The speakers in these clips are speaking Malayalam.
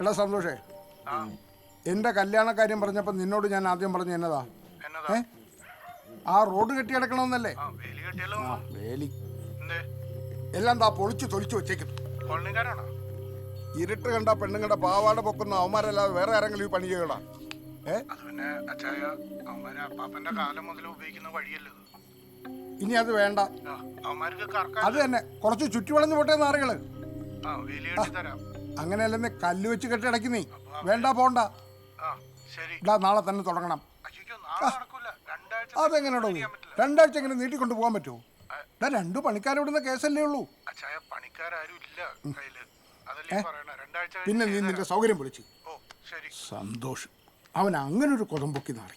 എടാ സന്തോഷേ. എന്റെ കല്യാണ കാര്യം പറഞ്ഞപ്പോ നിന്നോട് ഞാൻ ആദ്യം പറഞ്ഞ എന്നതാ? ഏ? ആ റോഡ് കെട്ടി കിടക്കണമെന്നല്ലേ ആ വേലി. എല്ലാം താ പൊളിച്ചു തൊളിച്ചു വെച്ചേക്കും. ഇരുട്ട് കണ്ട പെണ്ണുങ്ങളുടെ പാവാട പൊക്കുന്ന അവന്മാരല്ലാതെ വേറെ ആരെങ്കിലും ഈ പണി ചെയ്യടാ ഏ? അത് പിന്നെ അച്ചായ അവന്മാര് അപ്പാപ്പന്റെ കാലം മുതൽ ഉപയോഗിക്കുന്ന ഇനി അത് വേണ്ട. ആ, അവന്മാർക്ക് കറക്കാൻ അത് തന്നെ. കുറച്ച് ചുറ്റുവളഞ്ഞു പോട്ടെ നാറുകൾ അങ്ങനെയല്ലെന്ന് കല്ല് വെച്ച് കെട്ടിടക്കി നീ. വേണ്ട പോണ്ട. ആ ശരി. ഇടാ നാളെ തന്നെ തുടങ്ങണം. അയ്യോ നാളെ നടക്കൂല. രണ്ടാഴ്ച അതെങ്ങനെയാണോ രണ്ടാഴ്ച എങ്ങനെ നീട്ടിക്കൊണ്ട് പോകാൻ പറ്റുമോ? ഇടാ രണ്ടു പണിക്കാരോടുന്ന കേസല്ലേ ഉള്ളൂ. അച്ചായ പണിക്കാരും ഇല്ല കയ്യിൽ. അതല്ലേ പറയണ? രണ്ടാഴ്ച പിന്നെ നീ നിന്റെ സൗകര്യം വിളിച്ചു. ഓ ശരി. സന്തോഷം. അവൻ അങ്ങനെ ഒരു കൊതമ്പൊക്കി നാറി.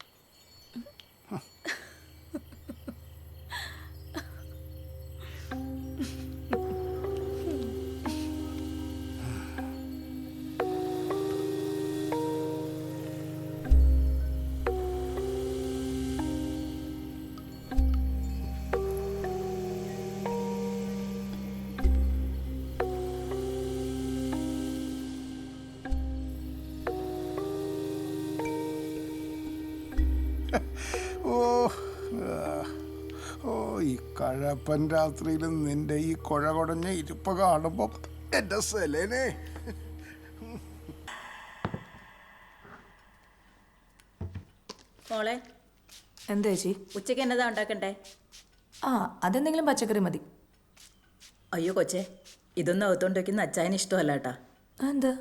ഓ ഓ ഈ കഴപ്പൻ രാത്രിയിലും നിന്റെ ഈ കുഴ കുടഞ്ഞ ഇരിപ്പ കാണുമ്പോ എന്റെ സെലേനെ. മോളെ എന്താ ചേച്ചി? ഉച്ചയ്ക്ക് എന്നതാ ഉണ്ടാക്കണ്ടേ? ആ അതെന്തെങ്കിലും പച്ചക്കറി മതി. അയ്യോ കൊച്ചേ ഇതൊന്നും അകത്തോണ്ട് വെക്കുന്ന അച്ചായന് ഇഷ്ടമല്ല കേട്ടാ. എന്താ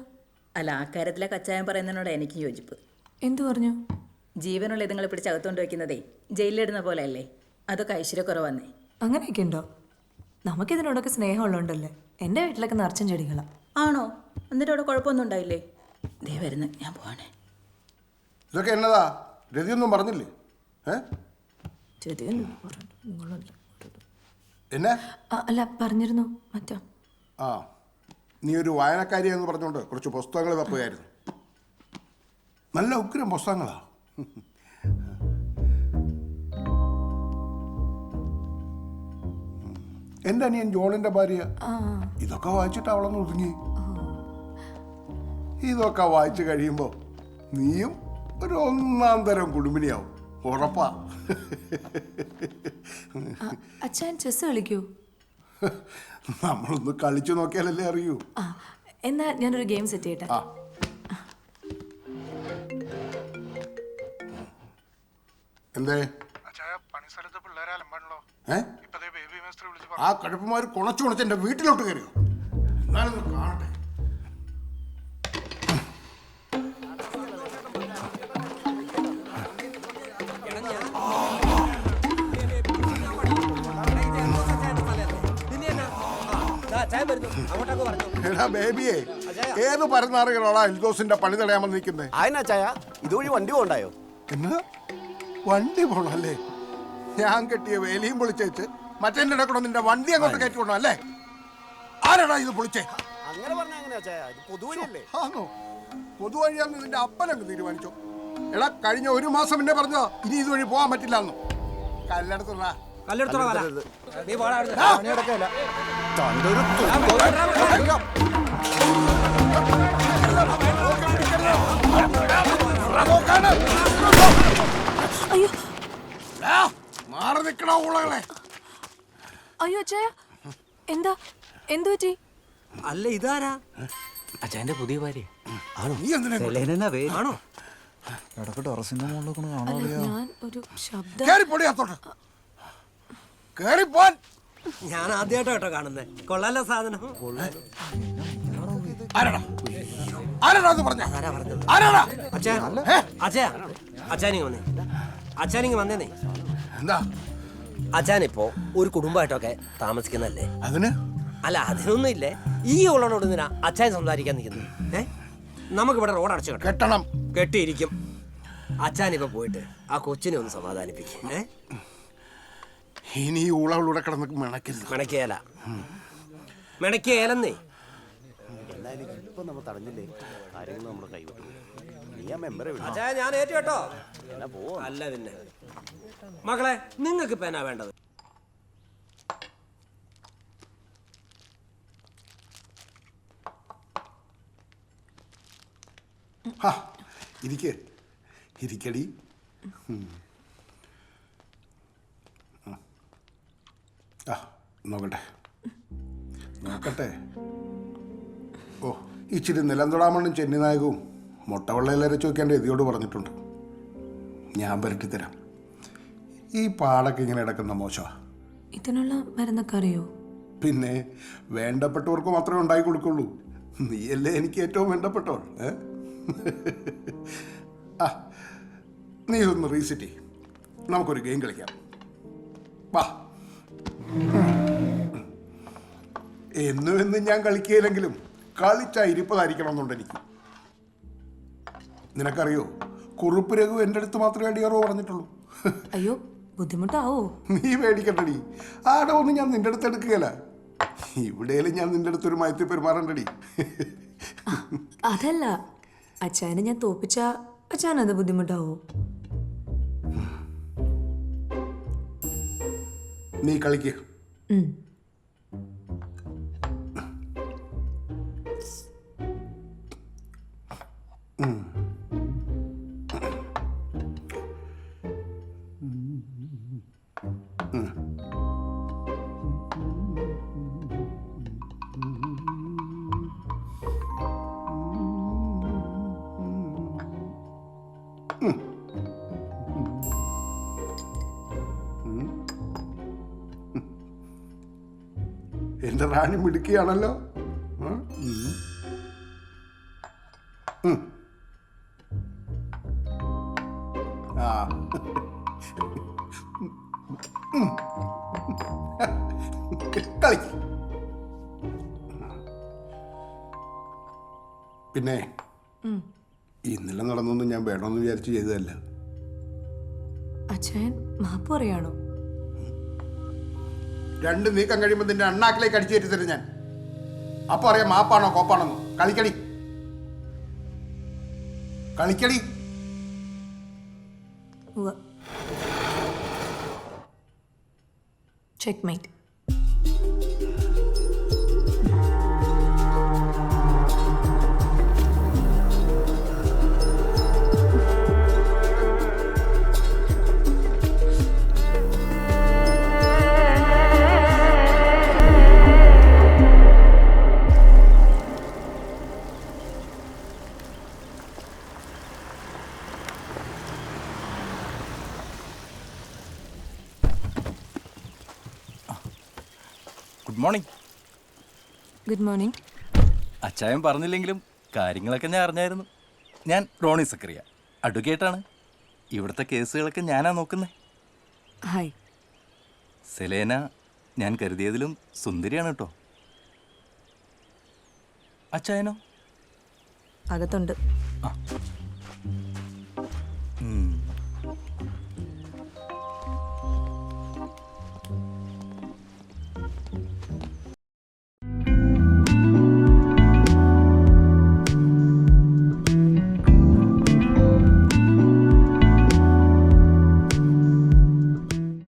അല്ല ആ കാര്യത്തിലെ കച്ചായം പറയുന്നതിനോട് എനിക്ക് യോജിപ്പ്. എന്തു പറഞ്ഞു? ജീവനുള്ള ഇതുങ്ങൾ പിടിച്ച് അകത്തോണ്ട് വെക്കുന്നതേ ജയിലിലിടുന്ന പോലെ അല്ലേ അതൊക്കെ ഐശ്വര്യക്കുറവന്നേ. അങ്ങനെയൊക്കെ ഉണ്ടോ? നമുക്കിതിനോടൊക്കെ സ്നേഹമുള്ളതുകൊണ്ടല്ലേ എന്റെ വീട്ടിലൊക്കെ നിറച്ചും ചെടികളാ. ആണോ? എന്നിട്ട് അവിടെ കുഴപ്പമൊന്നും ഉണ്ടായില്ലേ? ദേ വരുന്നു ഞാൻ പോവാണേ. ഇതൊക്കെ എന്നതാ? രതിയൊന്നും പറഞ്ഞില്ലേ. എന്നെ? ആ, അല്ല പറഞ്ഞിരുന്നു മറ്റോ? ആ നീ ഒരു വായനക്കാരിയെന്ന് പറഞ്ഞുകൊണ്ട് കുറച്ച് പുസ്തകങ്ങൾ തപ്പുകയായിരുന്നു നല്ല ഉഗ്രം പുസ്തകങ്ങളാ. എന്റെ അനിയൻ ജോണിന്റെ ഭാര്യ. ഇതൊക്കെ വായിച്ചിട്ട് അവളൊന്ന് ഒതുങ്ങി. ഇതൊക്കെ വായിച്ചു കഴിയുമ്പോ നീയും ഒരു ഒന്നാം തരം കുടുംബിനിയാവും. ഉറപ്പാ. അച്ഛൻ ചെസ് കളിക്കൂ. നമ്മളൊന്ന് കളിച്ചു നോക്കിയാലല്ലേ അറിയൂ. എന്നാ ഞാനൊരു ഗെയിം സെറ്റ് ചെയ്യട്ടെ. വിളിച്ച് ആ കടുപ്പമാർ കുണച്ചു കുണച്ച് എന്റെ വീട്ടിലോട്ട് കയറിയോ എന്നാലൊന്ന് കാണട്ടെ. എടാ ബേബിയെ ഏത് പരന്നാറുകളോടാ എൽദോസിന്റെ പണി തടയാമെന്ന് നിൽക്കുന്നത് അതിനാ ചായ ഇതുവഴി വണ്ടി പോണ്ടായോ? എന്നാ? വണ്ടി പോണല്ലേ ഞാൻ കെട്ടിയ വേലിയും പൊളിച്ചേച്ച് മറ്റേ കൂടെ നിന്റെ വണ്ടി അങ്ങോട്ട് കയറ്റി കൊണ്ടോ അല്ലേ? ആരാടാ ഇത് പൊളിച്ചേ? അങ്ങനെ പറഞ്ഞാ എങ്ങനെയാ ആണോ പൊതുവഴിയാന്ന് നിന്റെ അപ്പനങ്ങ് തീരുമാനിച്ചു. എടാ കഴിഞ്ഞ ഒരു മാസം പിന്നെ പറഞ്ഞോ ഇനി ഇതുവഴി പോകാൻ പറ്റില്ല എന്ന് കല്ലെടുത്തുള്ള തണ്ടൊരു അയ്യോ മാറി നിൽക്കണ ഊളകളെ അയ്യോ അച്ഛായ എന്താ? എന്തു പറ്റി? അല്ല ഇതാരാ? അച്ഛന്റെ പുതിയ ഭാര്യ. നീ എന്തിനാ ആണോ? ഇടയ്ക്ക് ടെറസിന്റെ കാണാൻ അല്ല ഞാൻ ഒരു ശബ്ദം കേറിപ്പൊടി അത്തോട്ട് കേറിപ്പോൻ ഞാൻ ആദ്യമായിട്ടോ കേട്ടോ കാണുന്നത് കൊള്ളാലോ സാധനം. ആരാടാ? ആരാടാ അത് പറഞ്ഞ? ആരാടാ? അച്ഛാ അച്ഛാ അച്ഛാനിങ് വന്നേ. അച്ഛാനിങ്ങ് വന്നേന്നേ. എന്താ? അച്ഛാനിപ്പോ ഒരു കുടുംബമായിട്ടൊക്കെ താമസിക്കുന്നല്ലേ അതിന്? അല്ല അതിനൊന്നും ഇല്ലേ ഈ ഉള്ളവനോട് എന്തിനാ അച്ഛൻ സംസാരിക്കാൻ നിൽക്കുന്നു ഏ? നമുക്കിവിടെ റോഡ് അടച്ചു കേട്ടോ കെട്ടണം. കെട്ടിയിരിക്കും. അച്ഛാനിപ്പോ പോയിട്ട് ആ കൊച്ചിനെ ഒന്ന് സമാധാനിപ്പിക്കും. ഏ? ഇനി ഈ ഊളകളൂടെ കിടന്ന് മിണക്കരുത് മെണക്കേല മെണക്കേലെന്നേ എന്തായാലും ഇപ്പൊ നമ്മൾ തടഞ്ഞില്ലേ? കാര്യങ്ങൾ നമ്മുടെ കൈവിട്ടു. അച്ഛാ ഞാൻ ഏറ്റു കേട്ടോ. അല്ല പിന്നെ. മകളെ നിങ്ങൾക്ക് ഇപ്പൊ എന്നാ വേണ്ടത്? ഇരിക്കടി. ആ നോക്കട്ടെ. നോക്കട്ടെ. ഓ ഇച്ചിരി നിലന്തൊടാമണ്ണും ചെന്നിനായകവും മുട്ടവെള്ളയിൽ അരച്ച് ചോദിക്കാന്റെ എതിയോട് പറഞ്ഞിട്ടുണ്ട്. ഞാൻ പുരട്ടിത്തരാം. ഈ പാടൊക്കെ ഇങ്ങനെ ഇടക്കുന്ന മോശമാണ് ഇതിനുള്ള മരുന്നൊക്കെ അറിയോ? പിന്നെ വേണ്ടപ്പെട്ടവർക്ക് മാത്രമേ ഉണ്ടായി കൊടുക്കുള്ളൂ. നീയല്ലേ എനിക്ക് ഏറ്റവും വേണ്ടപ്പെട്ടവൾ ഏ? ആ നീ ഒന്ന് റീസെറ്റ് നമുക്കൊരു ഗെയിം കളിക്കാം. വാ. എന്നും എന്നും ഞാൻ കളിക്കുകയില്ലെങ്കിലും കളിച്ചാ ഇരിപ്പതായിരിക്കണം എന്നുണ്ട് എനിക്ക്. നിനക്കറിയോ? കുറുപ്പ് രഘു എന്റെ അടുത്ത് മാത്രമേ അടിയറോ പറഞ്ഞിട്ടുള്ളൂ. അയ്യോ ബുദ്ധിമുട്ടാവോ? നീ പേടിക്കണ്ടടി ആടെ ഒന്നും ഞാൻ നിന്റെ അടുത്ത് എടുക്കുകയല്ല. ഇവിടെയെങ്കിലും ഞാൻ നിന്റെ അടുത്തൊരു മയത്തിൽ പെരുമാറണ്ടടി. അതല്ല അച്ഛനെ ഞാൻ തോപ്പിച്ച അച്ഛൻ അത് ബുദ്ധിമുട്ടാവോ? നീ കളിക്ക്. എന്റെ റാണി മിടുക്കിയാണല്ലോ. ആ? പിന്നെ ഇന്നലെ നടന്നൊന്നും ഞാൻ വേണമെന്ന് വിചാരിച്ച് ചെയ്തതല്ല. അച്ഛൻ മാപ്പ് പറയാണോ? രണ്ട് നീക്കം കഴിയുമ്പോൾ നിന്റെ അണ്ണാക്കിലേക്ക് അടിച്ചു കയറ്റി തരും ഞാൻ. അപ്പൊ അറിയാം മാപ്പാണോ കോപ്പാണോ കളിക്കടി. കളിക്കടി. Checkmate good morning good morning അച്ചായൻ പറഞ്ഞില്ലെങ്കിലും കാര്യങ്ങളൊക്കെ ഞാൻ അറിഞ്ഞായിരുന്നു. ഞാൻ റോണി സക്രിയ അഡ്വക്കേറ്റാണ്. ഇവിടുത്തെ കേസുകളൊക്കെ ഞാനാ നോക്കുന്നത് ഹായ് സെലേന ഞാൻ കരുതിയതിലും സുന്ദരിയാണ് കേട്ടോ. അച്ചായനോ? അകത്തുണ്ട്.